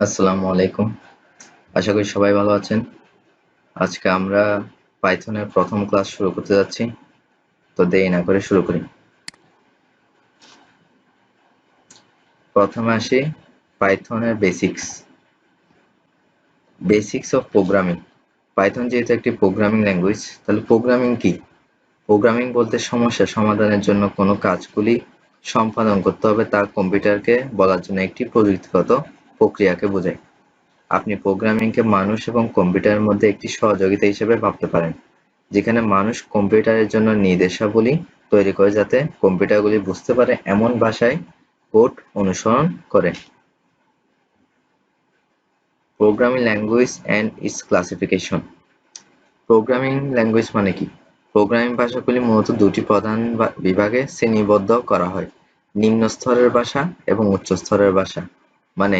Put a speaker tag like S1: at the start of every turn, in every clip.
S1: আসসালামু আলাইকুম। আশা করি সবাই ভালো আছেন। আজকে আমরা পাইথনের প্রথম ক্লাস শুরু করতে যাচ্ছি। তো দেরি না করে শুরু করি। প্রথমে আসি পাইথনের basics basics of programming Python যেহেতু একটি প্রোগ্রামিং ল্যাঙ্গুয়েজ তাহলে প্রোগ্রামিং কি? প্রোগ্রামিং বলতে সমস্যা সমাধানের জন্য কোনো কাজগুলি সম্পাদন করতে হবে তা কম্পিউটারকে বলার জন্য একটি প্রযুক্তিগত প্রক্রিয়াকে বোঝায়। আপনি প্রোগ্রামিংকে মানুষ এবং কম্পিউটারের মধ্যে একটি সহযোগিতা হিসেবে ভাবতে পারেন, যেখানে মানুষ কম্পিউটারের জন্য নির্দেশাবলী তৈরি করে যাতে কম্পিউটারগুলি বুঝতে পারে এমন ভাষায় কোড অনুসরণ করে। Programming language and its classification. Programming language মানে কি? প্রোগ্রামিং ভাষাগুলি মূলত দুটি প্রধান বিভাগে শ্রেণীবদ্ধ করা হয়। নিম্ন স্তরের ভাষা এবং উচ্চ স্তরের ভাষা। মানে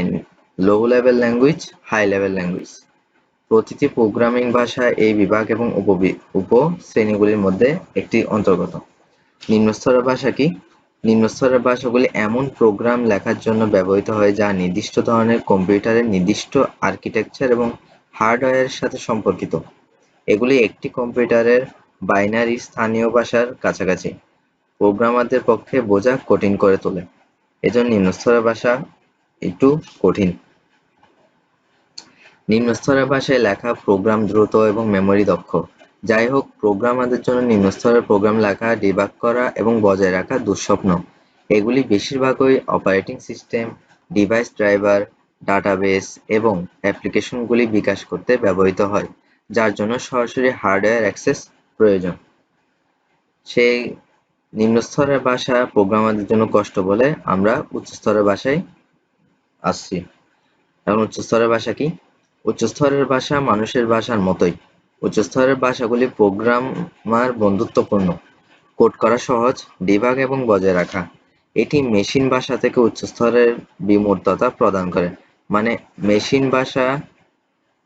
S1: low level language high level language প্রতিটি প্রোগ্রামিং ভাষা এই বিভাগ এবং উপ শ্রেণীগুলির মধ্যে একটি অন্তর্গত। নিম্ন স্তরের ভাষা কি? নিম্ন স্তরের ভাষাগুলি এমন প্রোগ্রাম লেখার জন্য ব্যবহৃত হয় যা নির্দিষ্ট ধরনের কম্পিউটারের নির্দিষ্ট আর্কিটেকচার এবং হার্ডওয়্যারের সাথে সম্পর্কিত। এগুলি একটি কম্পিউটারের বাইনারি স্থানীয় ভাষার কাছাকাছি। প্রোগ্রামারদের পক্ষে বোঝা কঠিন করে তোলে। এজন্য নিম্ন স্তরের ভাষা একটু কঠিন। নিম্ন স্তরের ভাষায় লেখা প্রোগ্রাম দ্রুত এবং মেমোরি দক্ষ। যাই হোক প্রোগ্রাম প্রোগ্রামারদের জন্য নিম্ন স্তরের প্রোগ্রাম লেখা ডিবাগ করা এবং বজায় রাখা দুঃস্বপ্ন। এগুলি বেশিরভাগই operating system device driver database এবং অ্যাপ্লিকেশনগুলি বিকাশ করতে ব্যবহৃত হয়, যার জন্য সরাসরি হার্ডওয়্যার অ্যাক্সেস প্রয়োজন। সেই নিম্ন স্তরের ভাষা প্রোগ্রামারদের জন্য কষ্ট বলে আমরা উচ্চ স্তরের ভাষায় আসছি। এখন উচ্চস্তরের ভাষা কি? উচ্চস্তরের ভাষা মানুষের ভাষার মতোই। উচ্চস্তরের ভাষাগুলি প্রোগ্রামার বন্ধুত্বপূর্ণ। কোড করা সহজ ডিভাগ এবং বজায় রাখা। এটি মেশিন ভাষা থেকে উচ্চস্তরের বিমূর্ততা প্রদান করে। মানে মেশিন ভাষা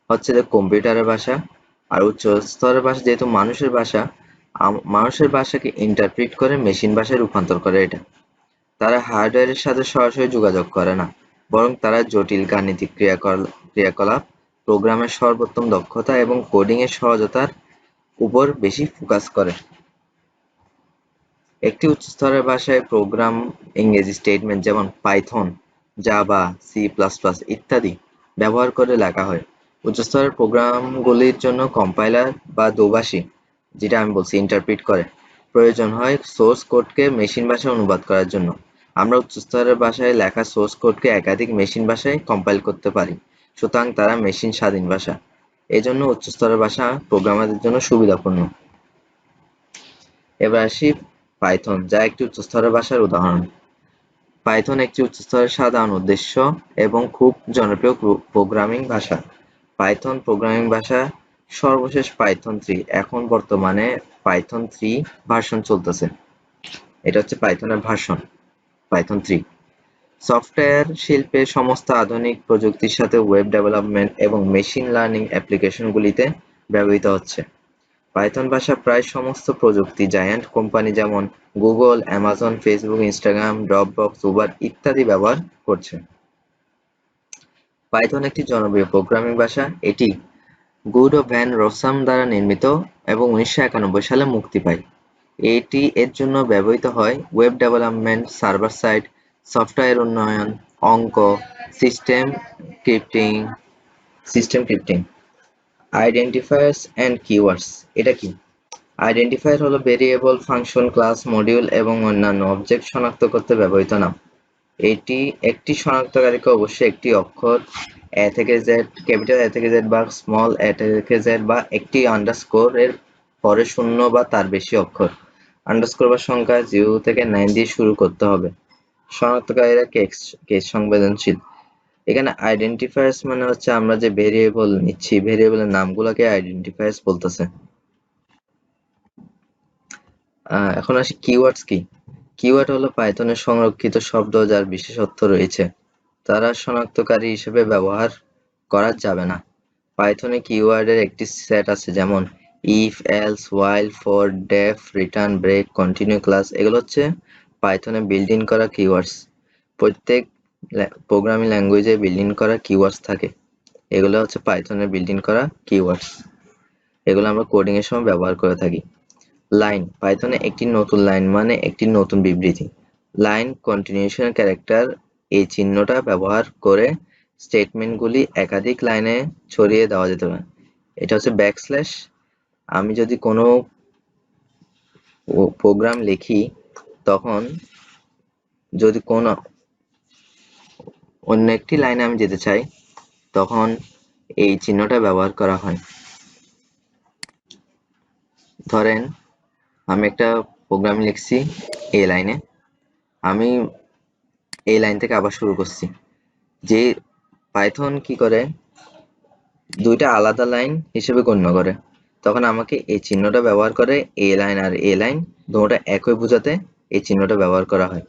S1: হচ্ছে যে কম্পিউটারের ভাষা। আর উচ্চ স্তরের ভাষা যেহেতু মানুষের ভাষা মানুষের ভাষাকে ইন্টারপ্রিট করে মেশিন ভাষায় রূপান্তর করে এটা। তারা হার্ডওয়্যারের সাথে সরাসরি যোগাযোগ করে না। বরং তারা জটিল গাণিতিক ক্রিয়াকলাপ, প্রোগ্রামের সর্বোত্তম দক্ষতা এবং কোডিং এর সহজতার উপর বেশি ফোকাস করে। একটি উচ্চ স্তরের ভাষায় প্রোগ্রাম ইংরেজি স্টেটমেন্ট যেমন Python, Java, C plus plus ইত্যাদি ব্যবহার করে লেখা হয়। উচ্চস্তরের প্রোগ্রামগুলির জন্য কম্পাইলার বা দোভাষী, যেটা আমি বলছি ইন্টারপ্রিট করে। প্রয়োজন হয় সোর্স কোডকে মেশিন ভাষায় অনুবাদ করার জন্য। আমরা উচ্চস্তরের ভাষায় লেখা সোর্স কোডকে একাধিক মেশিন ভাষায় কম্পাইল করতে পারি, সুতরাং তারা মেশিন স্বাধীন ভাষা। এজন্য উচ্চস্তরের ভাষা প্রোগ্রামারদের জন্য সুবিধাপূর্ণ। এবার আসি পাইথন যা একটি উচ্চস্তরের ভাষার উদাহরণ। পাইথন একটি উচ্চস্তরের সাধারণ উদ্দেশ্য এবং খুব জনপ্রিয় প্রোগ্রামিং ভাষা। পাইথন প্রোগ্রামিং ভাষা সর্বশেষ পাইথন থ্রি এখন বর্তমানে পাইথন থ্রি ভার্সন চলতেছে। এটা হচ্ছে পাইথনের ভার্সন পাইথন থ্রি সফটওয়্যার শিল্পে সমস্ত আধুনিক প্রযুক্তির সাথে ওয়েব ডেভেলপমেন্ট এবং মেশিন লার্নিং অ্যাপ্লিকেশনগুলিতে ব্যবহৃত হচ্ছে। পাইথন ভাষা প্রায় সমস্ত প্রযুক্তি জায়ান্ট কোম্পানি যেমন Google Amazon Facebook Instagram Dropbox Uber ইত্যাদি ব্যবহার করছে। পাইথন একটি জনপ্রিয় প্রোগ্রামিং ভাষা। এটি গুড ও ভ্যান রসাম দ্বারা নির্মিত এবং উনিশশো একানব্বই সালে মুক্তি পায়। এটি এর জন্য ব্যবহৃত হয় web development server side software উন্নয়ন, অঙ্ক system scripting system scripting identifiers and keywords এটা কি? আইডেন্টিফায়ার হলো ভেরিয়েবল ফাংশন ক্লাস মডিউল এবং অন্যান্য অবজেক্ট শনাক্ত করতে ব্যবহৃত নাম। এটি একটি শনাক্তকারীকে অবশ্যই একটি অক্ষর এ থেকে জেড ক্যাপিটাল এ থেকে জেড বা স্মল এ থেকে জেড বা একটি আন্ডারস্কোর এর পরে শূন্য বা তার বেশি অক্ষর। আন্ডারস্কোর বা সংখ্যা জিরো থেকে নাইন দিয়ে শুরু করতে হবে। শনাক্তকারীরা কেস সংবেদনশীল? এখানে আইডেন্টিফায়ার্স মানে হচ্ছে আমরা যে ভেরিয়েবল নিচ্ছি ভেরিয়েবলের নামগুলোকে আইডেন্টিফায়ার্স বলতেছে। এখন আসি কিওয়ার্ডস কি? কিওয়ার্ড হলো পাইথনের সংরক্ষিত শব্দ যার বিশেষত্ব রয়েছে। তারা শনাক্তকারী হিসেবে ব্যবহার করা যাবে না। পাইথনে কিওয়ার্ডের একটি সেট আছে যেমন if else while for def return break continue class এগুলো হচ্ছে পাইথনে বিল্ড ইন করা কিওয়ার্ডস প্রত্যেক প্রোগ্রামিং ল্যাঙ্গুয়েজে বিল্ডিং করা কিওয়ার্ডস থাকে। এগুলো হচ্ছে পাইথনের বিল্ডিং করা কিওয়ার্ডস এগুলো আমরা কোডিং এর সময় ব্যবহার করে থাকি। লাইন পাইথনে একটি নতুন লাইন মানে একটি নতুন বিবৃতি। লাইন কন্টিনিউশন ক্যারেক্টার এই চিহ্নটা ব্যবহার করে স্টেটমেন্টগুলি একাধিক লাইনে ছড়িয়ে দেওয়া যেতে পারে। এটা হচ্ছে ব্যাকস্ল্যাশ আমি যদি কোনো প্রোগ্রাম লিখি, তখন যদি কোনো অন্য একটি লাইনে আমি যেতে চাই, তখন এই চিহ্নটা ব্যবহার করা হয়। ধরেন, আমি একটা প্রোগ্রাম লিখছি এই লাইনে আমি এই লাইন থেকে আবার শুরু করছি। যে পাইথন কি করে? দুইটা আলাদা লাইন হিসেবে গণ্য করে। তখন আমাকে এই চিহ্নটা ব্যবহার করে এ লাইন আর এ লাইন দুটোটা একই বোঝাতে এই চিহ্নটা ব্যবহার করা হয়।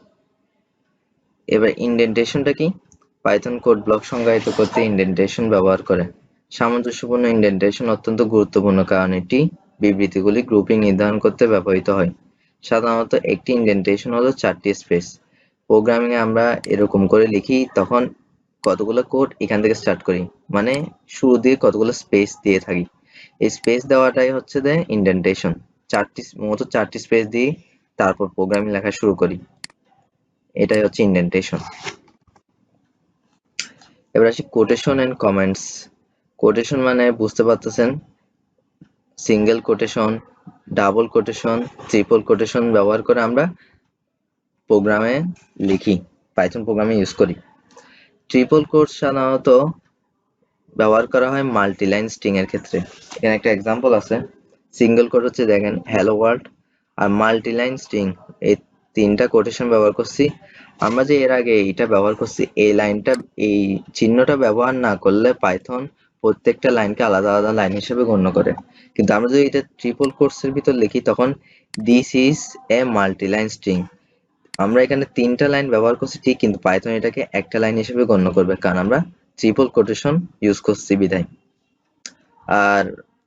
S1: এবার ইন্ডেন্টেশনটা কি? পাইথন কোড ব্লক সংজ্ঞায়িত করতে ইন্ডেন্টেশন ব্যবহার করে। সামঞ্জস্যপূর্ণ ইন্ডেন্টেশন অত্যন্ত গুরুত্বপূর্ণ কারণ এটি বিবৃতিগুলি গ্রুপিং নির্ধারণ করতে ব্যবহৃত হয়। সাধারণত একটি ইন্ডেন্টেশন হলো চারটি স্পেস প্রোগ্রামিং এ আমরা এরকম করে লিখি, তখন কতগুলো কোড এখান থেকে স্টার্ট করি। মানে শুরু দিয়ে কতগুলো স্পেস দিয়ে থাকি। স্পেস দেওয়াটাই হচ্ছে যে ইন্ডেন্টেশন চারটি, মূলত চারটি স্পেস দিয়ে তারপর প্রোগ্রামিং লেখা শুরু করি। এটাই হচ্ছে ইন্ডেন্টেশন এবার আসি কোটেশন এন্ড কমেন্টস কোটেশন মানে বুঝতে পারতেছেন single quotation double quotation triple quotation ব্যবহার করে আমরা প্রোগ্রামে লিখি। পাইথন প্রোগ্রামে ইউজ করি। ট্রিপল কোট সাধারণত ব্যবহার করা হয় মাল্টি লাইন স্ট্রিং এর ক্ষেত্রে। এখানে একটা এক্সাম্পল আছে। সিঙ্গেল কোড হচ্ছে, দেখেন হ্যালো ওয়ার্ল্ড আর মাল্টি লাইন স্ট্রিং এই তিনটা কোটেশন ব্যবহার করছি। আমরা যে এর আগে এইটা ব্যবহার করছি, এই লাইনটা এই চিহ্নটা ব্যবহার না করলে পাইথন প্রত্যেকটা লাইনকে আলাদা আলাদা লাইন হিসেবে গণ্য করে। কিন্তু আমরা যদি এটা ট্রিপল কোর্সের ভিতর লিখি, তখন this is a multi line string আমরা এখানে তিনটা লাইন ব্যবহার করছি, ঠিক, কিন্তু পাইথন এটাকে একটা লাইন হিসেবে গণ্য করবে। কারণ আমরা ট্রিপল কোটেশন ইউজ করছি বিধায় আর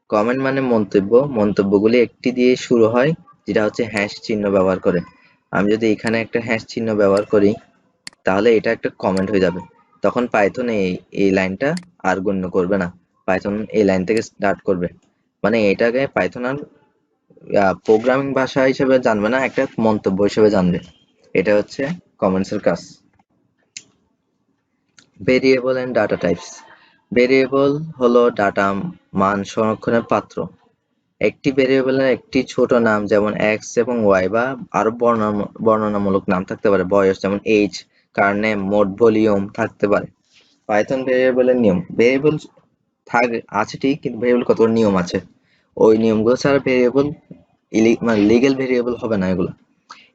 S1: কমেন্ট মানে মন্তব্য, মন্তব্যগুলি একটি দিয়ে শুরু হয়, যেটা হচ্ছে হ্যাশ চিহ্ন ব্যবহার করে। আমি যদি এখানে একটা হ্যাশ চিহ্ন ব্যবহার করি, তাহলে এটা একটা কমেন্ট হয়ে যাবে। তখন পাইথন এই এই লাইনটা আর গণ্য করবে না। পাইথন এই লাইন থেকে স্টার্ট করবে। মানে এটাকে পাইথন আর প্রোগ্রামিং ভাষা হিসেবে জানবে না, একটা মন্তব্য হিসেবে জানবে। এটা হচ্ছে কমেন্টস এর কাজ। Variable and data types variable হলো ডাটা মান সংরক্ষণের পাত্র। একটি ভেরিয়েবলের একটি ছোট নাম যেমন এক্স এবং ওয়াই বা আরও বর্ণনামূলক নাম থাকতে পারে। বয়স যেমন এইজ কার নেম মোট ভলিউম থাকতে পারে। পাইথন ভেরিয়েবলের নিয়ম। ভেরিয়েবল থাক, আছে ঠিক, কিন্তু ভেরিয়েবল কতগুলো নিয়ম আছে? ওই নিয়মগুলো ছাড়া ভেরিয়েবল মানে লিগেল ভেরিয়েবল হবে না এগুলো।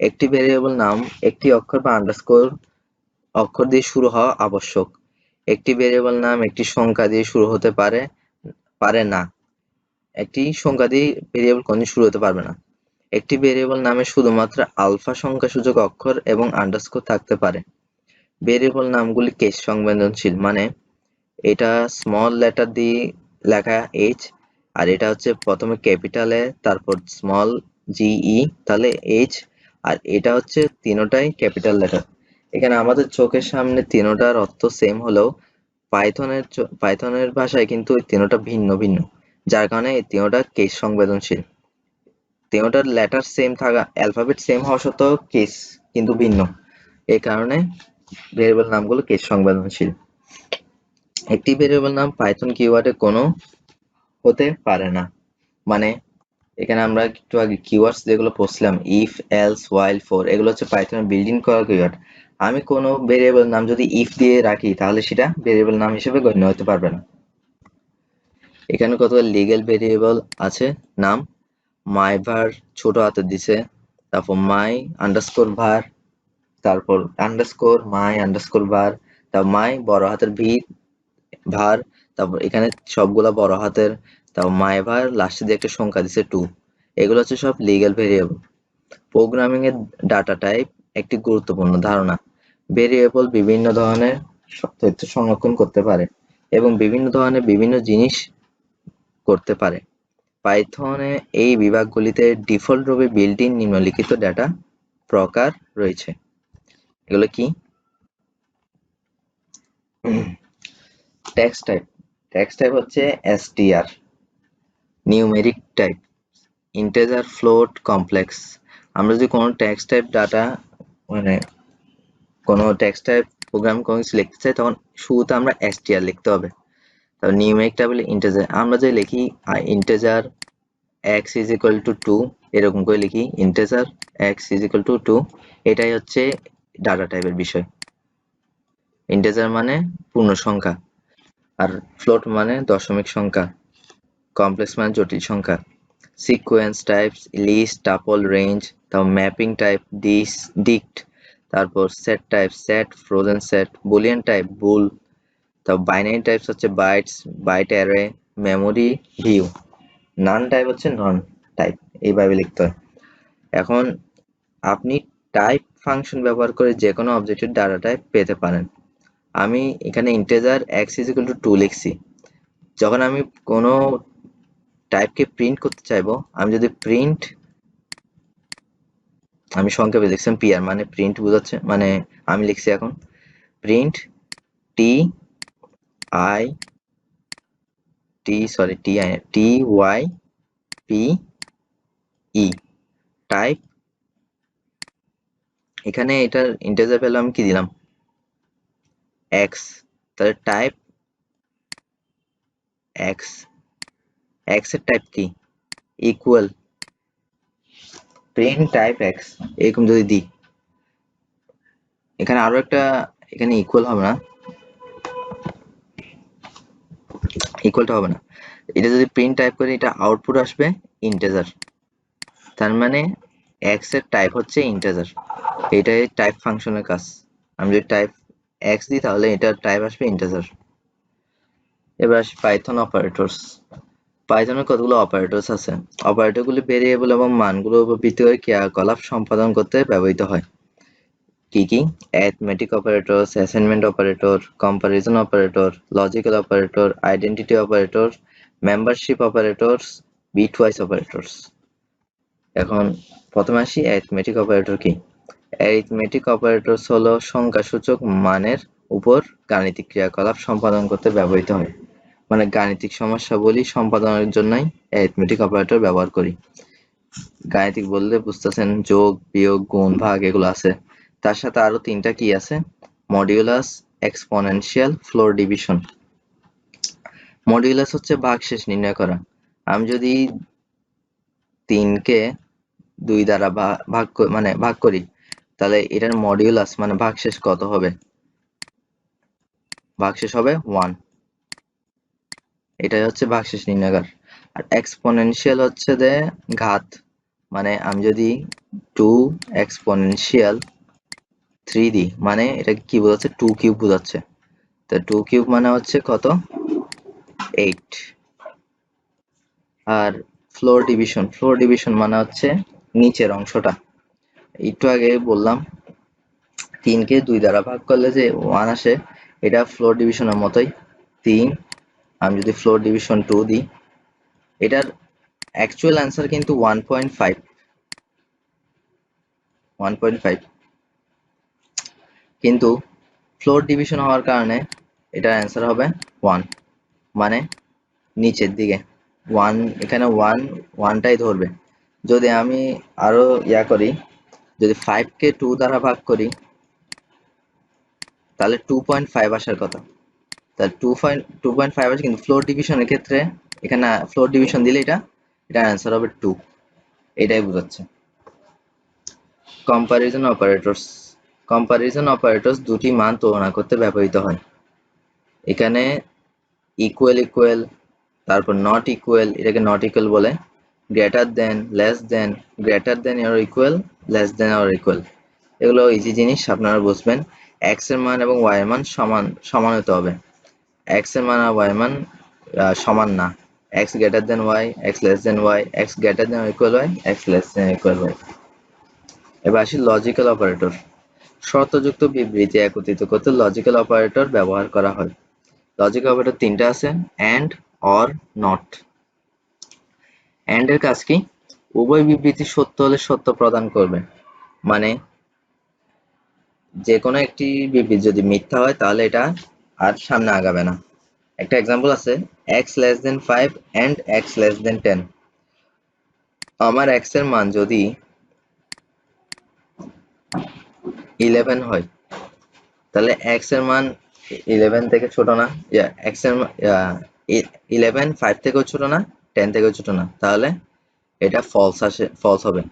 S1: একটি ভেরিয়েবল নাম, একটি অক্ষর বা আন্ডারস্কোর অক্ষর দিয়ে শুরু হওয়া আবশ্যক। একটি ভেরিয়েবল নাম একটি সংখ্যা দিয়ে শুরু হতে পারে পারে না। একটি সংখ্যা দিয়ে ভেরিয়েবল কোনদিন শুরু হতে পারবে না। একটি ভেরিয়েবল নামে শুধুমাত্র আলফা সংখ্যাসূচক অক্ষর এবং আন্ডারস্কোর থাকতে পারে। ভেরিয়েবল নামগুলি কেস সংবেদনশীল মানে এটা স্মল লেটার দিয়ে লেখা এইচ আর এটা হচ্ছে প্রথমে ক্যাপিটালে তারপর স্মল জিই তাহলে এইচ আর এটা হচ্ছে তিনোটাই ক্যাপিটাল লেটার এখানে আমাদের চোখের সামনে তিনোটার অর্থ সেম হলেও পাইথনের পাইথনের ভাষায় কিন্তু তিনোটা ভিন্ন ভিন্ন। যার কারণে এই তিনোটা কেস সংবেদনশীল। তিনোটার লেটার সেম থাকা অ্যালফাবেট সেম হওয়া সত্ত্বেও কেস কিন্তু ভিন্ন। এই কারণে ভেরিয়েবল নামগুলো কেস সংবেদনশীল। একটি ভেরিয়েবল নাম পাইথন কিওয়ার্ডে কোনো হতে পারে না। মানে এখানে আমরা একটু আগে কিওয়ার্ডস যেগুলো পড়ছিলাম ইফ এলস ওয়াইল ফোর এগুলো হচ্ছে পাইথনের বিল্ডিং করা কিওয়ার্ড আমি কোনো ভেরিয়েবল নাম যদি ইফ দিয়ে রাখি, তাহলে সেটা ভেরিয়েবল নাম হিসেবে গণ্য হতে পারবে না। এখানে কতগুলো লিগেল ভেরিয়েবল আছে? নাম মাই ভার ছোট হাতে দিছে, তারপর মাই আন্ডারস্কোর ভার তারপর আন্ডারস্কোর মাই আন্ডারস্কোর ভার তারপর মাই বড় হাতের ভি ভার তারপর এখানে সবগুলা বড় হাতের, তারপর মাই ভার লাস্টে দিয়ে একটা সংখ্যা দিছে টু এগুলো হচ্ছে সব লিগ্যাল ভেরিয়েবল প্রোগ্রামিং এর ডাটা টাইপ একটি গুরুত্বপূর্ণ ধারণা। ভেরিয়েবল বিভিন্ন ধরনের তথ্য সংরক্ষণ করতে পারে এবং বিভিন্ন ধরনের বিভিন্ন জিনিস করতে পারে। পাইথনে এই বিভাগগুলিতে ডিফল্ট রূপে বিল্ট ইন নিম্নলিখিত ডেটা প্রকার রয়েছে। এগুলো কি? টেক্সট টাইপ টেক্সট টাইপ হচ্ছে STR numeric type integer float complex আমরা যদি কোনো টেক্সট টাইপ ডাটা মানে কোনো টেক্সট টাইপ প্রোগ্রাম কোনো কিছু লিখতে চাই, তখন শুরুতে আমরা এসটিআর লিখতে হবে। তারপর নিউমেরিক হলে ইন্টেজার আমরা যে লিখি integer X is equal to two এরকম করে লিখি integer X is equal to two এটাই হচ্ছে ডাটা টাইপের বিষয়। ইন্টেজার মানে পূর্ণ সংখ্যা, আর ফ্লোট মানে দশমিক সংখ্যা কমপ্লেক্স মানে জটিল সংখ্যা। Sequence types list tuple range তারপর ম্যাপিং টাইপ ডিস ডিক্ট তারপর set type set frozen set boolean type bool তারপর বাইনারি টাইপস হচ্ছে bytes byte array memory view none type হচ্ছে নন টাইপ এইভাবে লিখতে হয়। এখন আপনি টাইপ ফাংশন ব্যবহার করে যে কোনো অবজেক্টের ডাটা টাইপ পেতে পারেন। আমি এখানে integer X is equal to two লিখছি। যখন আমি কোনো টাইপকে প্রিন্ট করতে চাইব, আমি যদি প্রিন্ট আমি সংক্ষেপে লিখছিলাম পিআর মানে প্রিন্ট বোঝাচ্ছে মানে আমি লিখছি এখন print T I T sorry T I T Y P E type এখানে এটার ইন্টেজার ভ্যালু আমি কি দিলাম? এক্স তাহলে টাইপ এক্স এক্সের টাইপ কি? ইকুয়াল প্রিন্ট টাইপ এক্স এরকম যদি দিই, এখানে আরও একটা, এখানে ইকুয়াল হবে না ইকুয়ালটা হবে না। এটা যদি প্রিন্ট টাইপ করি, এটা আউটপুট আসবে ইন্টেজার তার মানে এক্সের টাইপ হচ্ছে ইন্টেজার এটাই টাইপ ফাংশনের কাজ। আমি যদি টাইপ এক্স দিই, তাহলে এটা টাইপ আসবে ইন্টেজার এবার আসি পাইথন অপারেটরস পাইথনের কতগুলো অপারেটরস আছে? অপারেটরগুলি ভেরিয়েবল এবং মানগুলোর উপর ভিত্তি করে ক্রিয়াকলাপ সম্পাদন করতে ব্যবহৃত হয়। কি কি? Arithmetic operators assignment operator comparison operator logical operator identity operator membership operators bitwise operators এখন প্রথমে আসি অ্যাথমেটিক অপারেটর কি? অ্যারিথমেটিক অপারেটরস হলো সংখ্যাসূচক মানের উপর গাণিতিক ক্রিয়াকলাপ সম্পাদন করতে ব্যবহৃত হয়। মানে গাণিতিক সমস্যাবলী সম্পাদনের জন্যই অ্যারিথমেটিক অপারেটর ব্যবহার করি। গাণিতিক বললে বুঝতেছেন যোগ, বিয়োগ, গুণ, ভাগ এগুলো আছে। তার সাথে আরও তিনটা কি আছে? Modulus exponential floor division modulus হচ্ছে ভাগশেষ নির্ণয় করা। আমি যদি তিনকে দুই দ্বারা ভাগ মানে ভাগ করি, তাহলে এটার মডিউলাস মানে ভাগশেষ কত হবে? ভাগশেষ হবে ওয়ান এটাই হচ্ছে ভাগশেষ নির্ণয়কার আর এক্সপোনেনশিয়াল হচ্ছে যে ঘাত। মানে আমি যদি টু এক্সপোনেনশিয়াল থ্রি দিই মানে এটা কি বোঝাচ্ছে? টু কিউব বোঝাচ্ছে। তো টু কিউব মানে হচ্ছে কত? এইট আর ফ্লোর ডিভিশন ফ্লোর ডিভিশন মানে হচ্ছে নিচের অংশটা। একটু আগে বললাম, তিনকে দুই দ্বারা ভাগ করলে যে ওয়ান আসে, এটা ফ্লোর ডিভিশনের মতোই। তিন আমি যদি ফ্লোর ডিভিশন টু দিই, এটার অ্যাকচুয়াল অ্যান্সার কিন্তু one point five one point five কিন্তু ফ্লোর ডিভিশন হওয়ার কারণে এটার অ্যান্সার হবে ওয়ান মানে নিচের দিকে। ওয়ান এখানে ওয়ান ওয়ানটাই ধরবে। যদি আমি আরও ইয়া করি, যদি ফাইভকে টু দ্বারা ভাগ করি, তাহলে টু পয়েন্ট ফাইভ আসার কথা। তাহলে two point two point five আছে, কিন্তু ফ্লোর ডিভিশনের ক্ষেত্রে এখানে ফ্লোর ডিভিশন দিলে এটা, এটার অ্যান্সার হবে টু এটাই বোঝাচ্ছে। কম্পারিজন অপারেটরস কম্পারিজন অপারেটরস দুটি মান তুলনা করতে ব্যবহৃত হয়। এখানে ইকুয়াল ইকুয়াল তারপর নট ইকুয়াল এটাকে নট ইকুয়াল বলে। Greater than less than greater than or equal less than or equal এগুলো ইজি জিনিস, আপনারা বুঝবেন। এক্সের মান এবং ওয়াই এর মান সমান সমান হতে হবে। এক্সের মান আর ওয়াই মান সমান না। X greater than Y X less than Y X greater than equal Y X less than equal Y এবার আসি লজিক্যাল অপারেটর শর্তযুক্ত বিবৃতি একত্রিত করতে লজিক্যাল অপারেটর ব্যবহার করা হয়। লজিক্যাল অপারেটর তিনটা আছে অ্যান্ড অর নট অ্যান্ড কাজ কি? উভয় বিবৃতি সত্য হলে সত্য প্রদান করবে। মানে যে কোনো একটি বিবৃতি যদি মিথ্যা হয়, তাহলে এটা আর সামনে আগাবে না। একটা এক্সাম্পল আছে x less than five and x less than ten আমার এক্সের মান যদি ইলেভেন হয়, তাহলে এক্সের মান ইলেভেন থেকে ছোট না এক্সের ইলেভেন ফাইভ থেকেও ছোট না টেন থেকেও ছোট না। তাহলে এটা ফলস আসে ফলস হবে।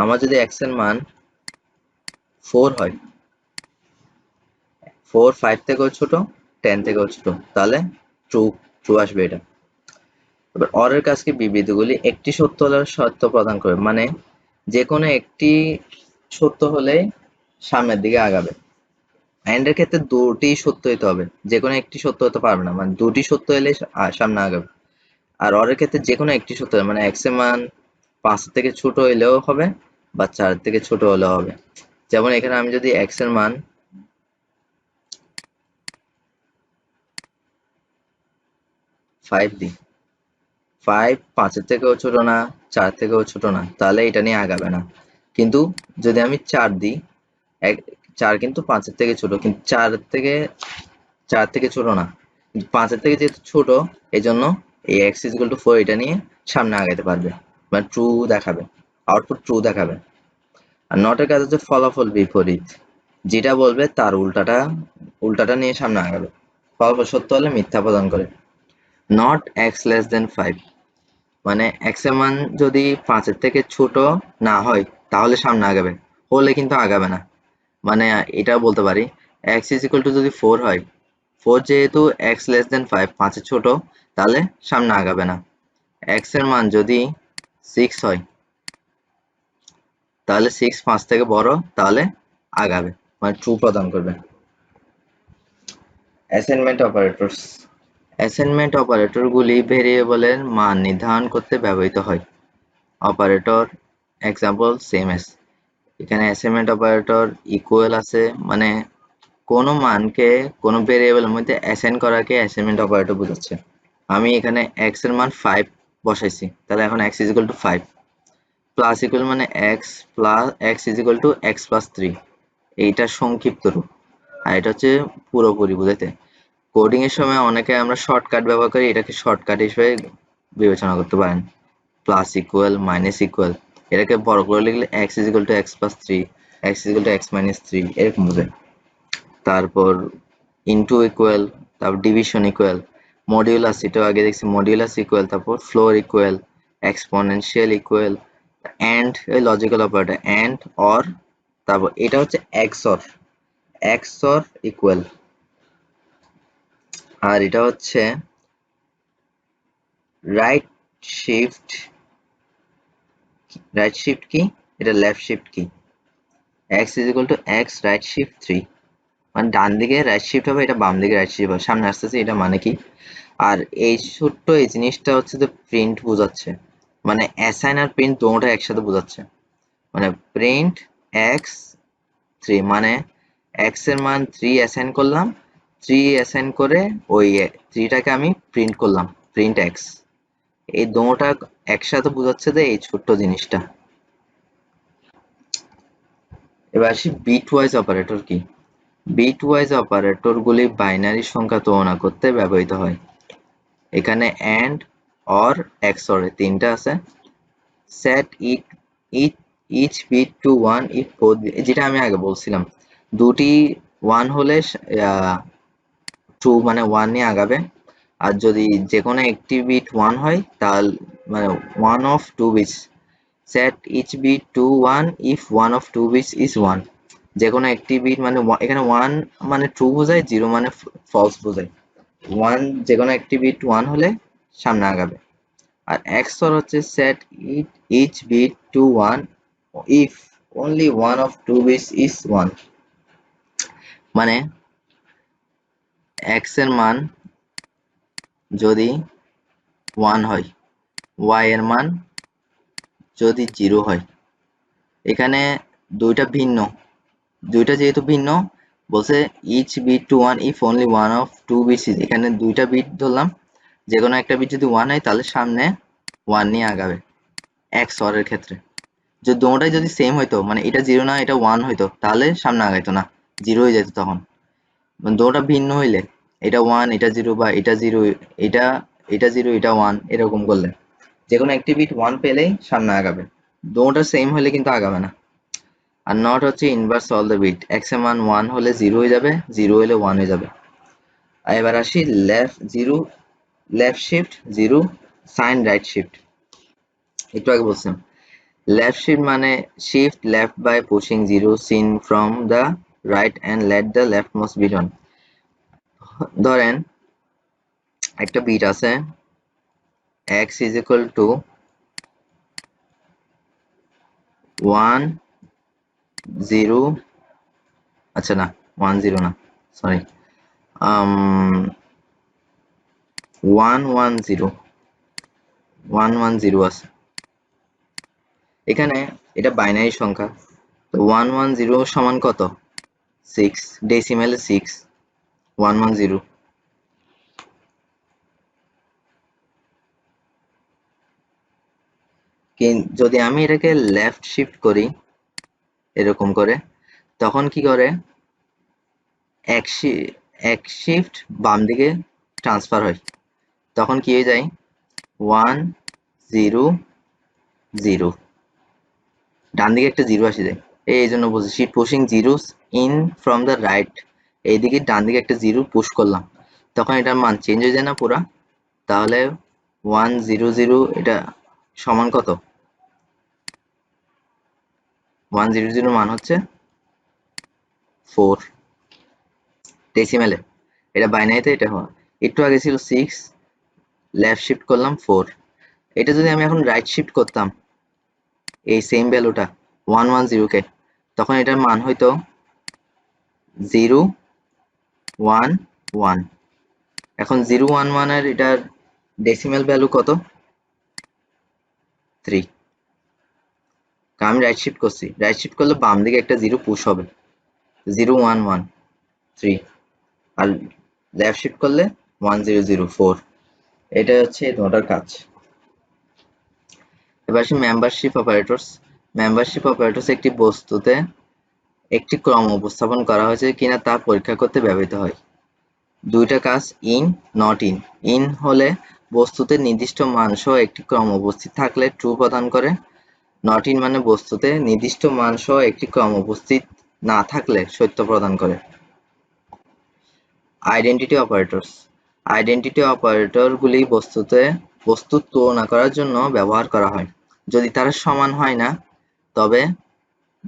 S1: আমার যদি এক্সের মান ফোর হয় ফোর ফাইভ থেকেও ছোট টেন থেকেও ছোট তাহলে ট্রু ট্রু আসবে এটা। এবার অরের কাজ কি? বিবৃতিগুলি একটি সত্য হলে সত্য প্রদান করবে। মানে যে কোনো একটি সত্য হলে সামনের দিকে আগাবে। অ্যান্ডের ক্ষেত্রে দুটি সত্য হতে হবে। যে কোনো একটি সত্য হতে পারবে না। মানে দুটি সত্য হলে সামনে আগাবে। আর অরের ক্ষেত্রে যে কোনো একটি সত্য মানে এক্সের মান পাঁচ থেকে ছোট হইলেও হবে বা চার থেকে ছোট হলেও হবে। যেমন এখানে আমি যদি এক্সের মান ফাইভ দিই ফাইভ পাঁচের থেকেও ছোট না, চার থেকেও ছোট না, তাহলে এটা নিয়ে আগাবে না। কিন্তু যদি আমি চার দিই, এক, চার কিন্তু পাঁচের থেকে ছোট, কিন্তু চার থেকে চার থেকে ছোট না। কিন্তু পাঁচের থেকে যেহেতু ছোট এই জন্য এই এক্স ইজিক্যাল টু ফোর এটা নিয়ে সামনে আগাইতে পারবে। মানে ট্রু দেখাবে আউটপুট ট্রু দেখাবে। আর নটের কাজ হচ্ছে ফলাফল বিপরীত। যেটা বলবে তার উল্টাটা উল্টাটা নিয়ে সামনে আগাবে। ফলাফল সত্য হলে মিথ্যা প্রদান করে। Not x less than five মানে এক্সের মান যদি পাঁচের থেকে ছোট না হয়, তাহলে সামনে আগাবে। হলে কিন্তু আগাবে না। মানে এটা বলতে পারি এক্স ইজ ইকুয়াল টু যদি ফোর হয় ফোর যেহেতু এক্স লেস দেন ফাইভ পাঁচের ছোট, তাহলে সামনে আগাবে না। এক্সের মান যদি সিক্স হয়, তাহলে সিক্স পাঁচ থেকে বড়, তাহলে আগাবে। মানে ট্রু প্রদান করবে। অ্যাসাইনমেন্ট অপারেটরস অ্যাসাইনমেন্ট অপারেটরগুলি ভেরিয়েবলের মান নির্ধারণ করতে ব্যবহৃত হয়। অপারেটর এক্সাম্পল সেম এস এখানে অ্যাসাইনমেন্ট অপারেটর ইকুয়াল আছে মানে কোনো মানকে কোনো ভেরিয়েবলের মধ্যে অ্যাসাইন করাকে অ্যাসাইনমেন্ট অপারেটর বোঝাচ্ছে। আমি এখানে এক্সের মান ফাইভ বসাইছি, তাহলে এখন x is to five plus equal মানে x plus x is to x plus three এইটা সংক্ষিপ্ত রূপ, আর এটা হচ্ছে পুরোপুরি বুঝাইতে। কোডিং এর সময় অনেকে আমরা শর্টকাট ব্যবহার করি, এটাকে শর্টকাট হিসেবে বিবেচনা করতে পারেন। প্লাস ইকুয়াল মাইনাস ইকুয়াল এটাকে বড় করে লিখলে x is equal to x plus three x x three এরকম বোঝায়। তারপর ইনটু ইকুয়াল তারপর ডিভিশন ইকুয়াল মডিউলাস এটাও আগে দেখছি মডিউলাস ইকুয়াল তারপর floor equal exponential equal and logical operator and or তারপর এটা হচ্ছে এক্সর এক্সর ইকুয়াল আর এটা হচ্ছে রাইট শিফট রাইট শিফট কি? এটা লেফট শিফট কি? X is equal to x right shift three মানে ডান দিকে রাইট শিফট হবে, এটা বাম দিকে রাইট শিফট হবে। সামনে আসতেছে, এটা মানে কি? আর এই ছোট্ট এই জিনিসটা হচ্ছে যে প্রিন্ট বোঝাচ্ছে। মানে অ্যাসাইন আর প্রিন্ট দুটোটা একসাথে বোঝাচ্ছে। মানে প্রিন্ট এক্স থ্রি মানে এক্সের মান থ্রি অ্যাসাইন করলাম থ্রি অ্যাসাইন করে ওই থ্রিটাকে আমি প্রিন্ট করলাম প্রিন্ট এক্স এই দুটোটা একসাথে বোঝাচ্ছে যে এই ছোট্ট জিনিসটা। এবার আসি বিট ওয়াইজ অপারেটর কি? বিট ওয়াইজ অপারেটর গুলি বাইনারি সংখ্যা তুলনা করতে ব্যবহৃত হয়। এখানে অ্যান্ড অর এক্সর তিনটা আছে। Set it it each bit to one both যেটা আমি আগে বলছিলাম। দুটি ওয়ান হলে টু মানে ওয়ান নিয়ে আগাবে। আর যদি যে কোনো একটি বিট ওয়ান হয়, তাহলে মানে one of two bits set each bit to one if one of two bits is one যে কোনো একটি বিট মানে এখানে ওয়ান মানে ট্রু বোঝায় জিরো মানে ফলস বোঝায়। ওয়ান যে কোনো একটি বিট ওয়ান হলে সামনে আগাবে। আর এক্সর হচ্ছে set it each bit to one if only one of two bits is one মানে এক্সের মান যদি ওয়ান হয় ওয়াই এর মান যদি জিরো হয়। এখানে দুইটা ভিন্ন, দুইটা যেহেতু ভিন্ন, বলছে each bit to one if only one of two bits is এখানে দুইটা বিট ধরলাম যে কোনো একটা বিট যদি ওয়ান হয়, তাহলে সামনে ওয়ান নিয়ে আগাবে এক্স অরের ক্ষেত্রে। যদি দুটাই যদি সেম হইতো মানে এটা জিরো না, এটা ওয়ান হইতো, তাহলে সামনে আগাইতো না জিরো হয়ে যেত তখন। দুটা ভিন্ন হইলে, এটা ওয়ান এটা জিরো বা এটা জিরো এটা এটা জিরো এটা ওয়ান এরকম করলে। যে কোনো একটি বিট ওয়ান পেলেই সামনে আগাবে। দুটোটা সেম হলে কিন্তু আগাবে না। আর নট হচ্ছে ইনভার্স অল দ্য বিট এক্সের মান ওয়ান হলে জিরো হয়ে যাবে জিরো হলে ওয়ান হয়ে যাবে। আর এবার আসি left zero left shift zero sign right shift একটু আগে বলছিলাম। লেফট শিফট মানে shift left by pushing zero seen from the and let the leftmost bit on ধরেন, একটা বিট আছে, x is equal to 1 0 আচ্ছা না 1 0 না সরি um 1 1 0 1 1 0 আছে। এখানে এটা বাইনারি সংখ্যা, তো 1 1 0 সমান কত? 6 ডেসিমেলে 6 1 1 0 যদি আমি এটাকে লেফট শিফট করি, এরকম করে, তখন কি করে? এক এক শিফট বাম দিকে ট্রান্সফার হয়। তখন কি হয়ে যায়? ওয়ান জিরো জিরো ডান দিকে একটা জিরো আসে যায়। এই জন্য বলছি shift pushing zeros in from the right এইদিকে ডান দিকে একটা জিরো পুশ করলাম। তখন এটার মান চেঞ্জ হয়ে যায় না পুরা। তাহলে ওয়ান জিরো জিরো এটা সমান কত? ওয়ান জিরো জিরো মান হচ্ছে ফোর ডেসিমেলে এটা বাইনারিতে এটা হয়। একটু আগে ছিল সিক্স লেফট শিফট করলাম ফোর এটা যদি আমি এখন রাইট শিফট করতাম, এই সেম ভ্যালুটা ওয়ান ওয়ান জিরোকে তখন এটার মান হইতো জিরো ওয়ান ওয়ান এখন জিরো ওয়ান ওয়ান ওয়ানের এটার ডেসিমেল ভ্যালু কত? থ্রি আমি রাইট শিফট করছি। রাইট শিফট করলে বাম দিকে একটা জিরো পুশ হবে। জিরো ওয়ান ওয়ান থ্রি আর লেফট শিফট করলে ওয়ান জিরো জিরো ফোর এটা হচ্ছে নোটার কাজ। এবার আসি মেম্বারশিপ অপারেটরস মেম্বারশিপ অপারেটরস একটি বস্তুতে একটি ক্রম উপস্থাপন করা হয়েছে কিনা তা পরীক্ষা করতে ব্যবহৃত হয়। দুইটা কাজ ইন নট ইন ইন হলে বস্তুতে নির্দিষ্ট মান সহ একটি ক্রম উপস্থিত থাকলে ট্রু প্রদান করে। নট ইন মানে বস্তুতে নির্দিষ্ট মান সহ একটি ক্রম উপস্থিত না থাকলে সত্য প্রদান করে। আইডেন্টিটি অপারেটরস আইডেন্টিটি অপারেটরগুলি বস্তুতে বস্তুর তুলনা করার জন্য ব্যবহার করা হয়। যদি তারা সমান হয় না তবে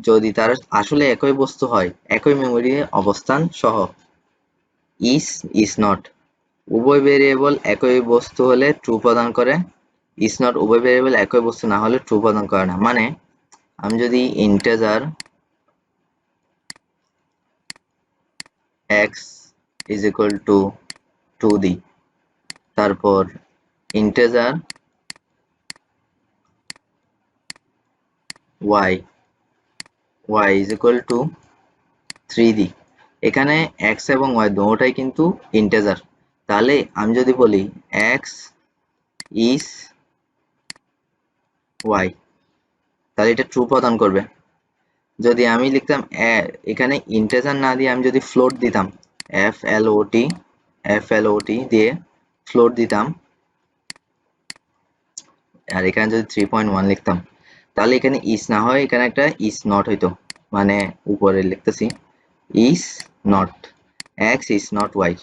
S1: যদি তারা আসলে একই বস্তু হয়, একই মেমোরি অবস্থান সহ। ইস ইস নট উভয় ভেরিয়েবল একই বস্তু হলে ট্রু প্রদান করে। ইস নট উভয় ভেরিয়েবল একই বস্তু না হলে ট্রু প্রদান করে না। মানে আমি যদি integer x is equal to two দিই, তারপর integer y is equal to three দিই এখানে এক্স এবং ওয়াই দুটোটাই কিন্তু ইন্টেজার তাহলে আমি যদি বলি এক্স ইজ ওয়াই তাহলে এটা ট্রু প্রদান করবে। যদি আমি লিখতাম এখানে ইন্টেজার না দিয়ে আমি যদি ফ্লোট দিতাম এফ এল ও টি এফ এল ও টি দিয়ে ফ্লোট দিতাম, আর এখানে যদি থ্রি পয়েন্ট ওয়ান লিখতাম তাহলে এখানে ইস না হয়, এখানে একটা ইস নট হইতো। মানে উপরে লিখতেছি is not x is not y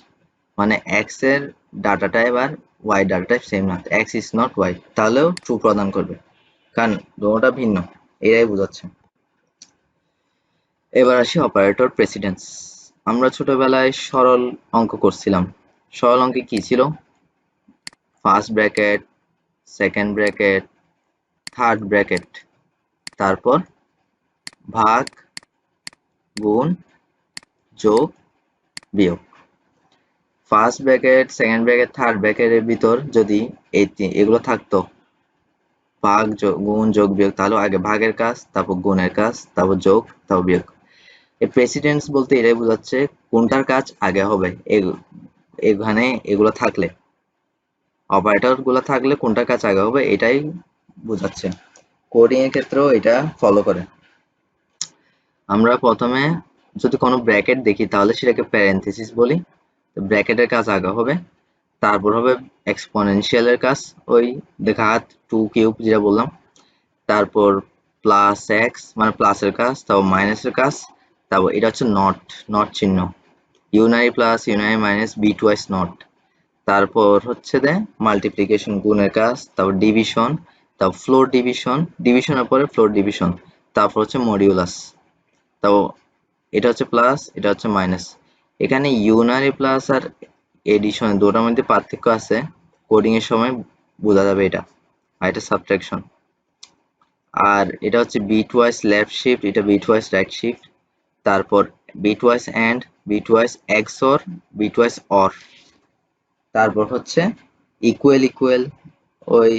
S1: মানে এক্সের ডাটাটা এবার ওয়াই ডাটাটা সেম না এক্স ইস নট ওয়াই তাহলেও ট্রু প্রদান করবে। কারণ দুটোটা ভিন্ন, এরাই বোঝাচ্ছে। এবার আসি অপারেটর প্রেসিডেন্স আমরা ছোটবেলায় সরল অঙ্ক করছিলাম। সরল অঙ্কে কি ছিল? First bracket second bracket third bracket তারপর ভাগ, গুণ, যোগ, বিয়োগ। First bracket second bracket third ব্র্যাকেটের ভিতর যদি এগুলো থাকতো, ভাগ গুণ, যোগ, বিয়োগ, তাহলে আগে ভাগের কাজ, তারপর গুণের কাজ, তারপর যোগ, তারপর বিয়োগ। এই প্রেসিডেন্স বলতে এটাই বোঝাচ্ছে কোনটার কাজ আগে হবে এখানে এগুলো থাকলে। অপারেটরগুলো থাকলে কোনটার কাজ আগে হবে, এটাই বোঝাচ্ছে। কোডিং এর ক্ষেত্রেও এটা ফলো করে। আমরা প্রথমে যদি কোনো ব্র্যাকেট দেখি, তাহলে সেটাকে প্যারেন্থেসিস বলি। ব্র্যাকেটের কাজ আগে হবে। তারপর হবে এক্সপোনেনশিয়ালের কাজ। ওই দেখা হাত টু কিউব যেটা বললাম। তারপর প্লাস এক্স মানে প্লাসের কাজ, তারপর মাইনাসের কাজ। তারপর এটা হচ্ছে নট নট চিহ্ন। Unary plus unary minus bitwise not তারপর হচ্ছে দে মাল্টিপ্লিকেশন গুণের কাজ, তারপর ডিভিশন তারপর ফ্লোর ডিভিশন ডিভিশনের পরে ফ্লোর ডিভিশন তারপর হচ্ছে মডিউলাস তো এটা হচ্ছে প্লাস এটা হচ্ছে মাইনাস এখানে ইউনারি প্লাস আর এডিশন দুটোর মধ্যে পার্থক্য আছে কোডিং এর সময় বোঝা যাবে এটা, আর এটা সাবট্রাকশন আর এটা হচ্ছে বিট ওয়াইজ লেফট শিফট এটা বিট ওয়াইজ রাইট শিফট তারপর bitwise and bitwise xor bitwise or তারপর হচ্ছে ইকুয়াল ইকুয়াল ওই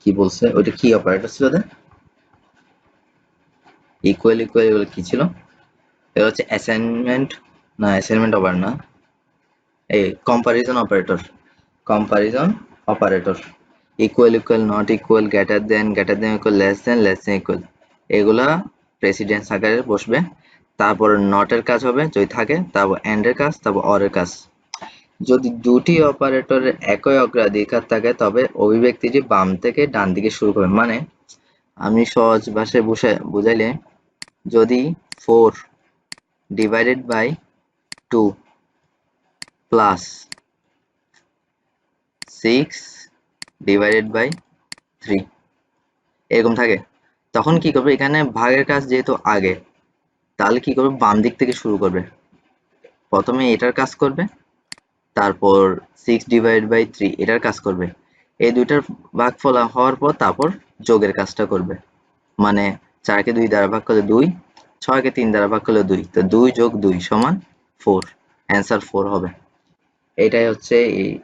S1: কি বলছে ওইটা কি অপারেটর ছিল ইকুয়াল ইকুয়াল এগুলো কি ছিল? এটা হচ্ছে অ্যাসাইনমেন্ট না অ্যাসাইনমেন্ট অপার না। এই comparison operator comparison operator equal equal not equal greater than greater than equal less than less than equal এগুলা প্রেসিডেন্স আকারে বসবে। তারপর নটের কাজ হবে, যদি থাকে, তারপর এন্ডের কাজ, তারপর অরের কাজ। যদি দুটি অপারেটরের একই অগ্রাধিকার থাকে, তবে অভিব্যক্তিটি বাম থেকে ডান দিকে শুরু করবে। মানে আমি সহজ ভাষায় বুঝাইলে, যদি four divided by two plus six divided by three, এরকম থাকে, তখন কি করবে? এখানে ভাগের কাজ যেহেতু আগে, তাহলে কি করবে? বাম দিক থেকে শুরু করবে। প্রথমে এটার কাজ করবে তারপর সিক্স ডিভাইড বাই থ্রি এটার কাজ করবে। এই দুইটার ভাগফল হওয়ার পর তারপর যোগের কাজটা করবে। মানে চারকে দুই দ্বারা ভাগ করলে দুই, ছয়কে তিন দ্বারা ভাগ করলে দুই। তো দুই যোগ দুই সমান ফোর অ্যান্সার ফোর হবে। এটাই হচ্ছে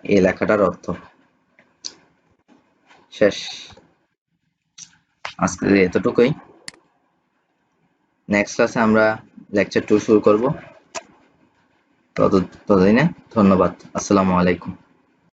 S1: এই লেখাটার অর্থ। শেষ। আজকে এতটুকুই। নেক্সট ক্লাসে আমরা লেকচার টু শুরু করব। তত ততদিনে ধন্যবাদ। আসসালামু আলাইকুম।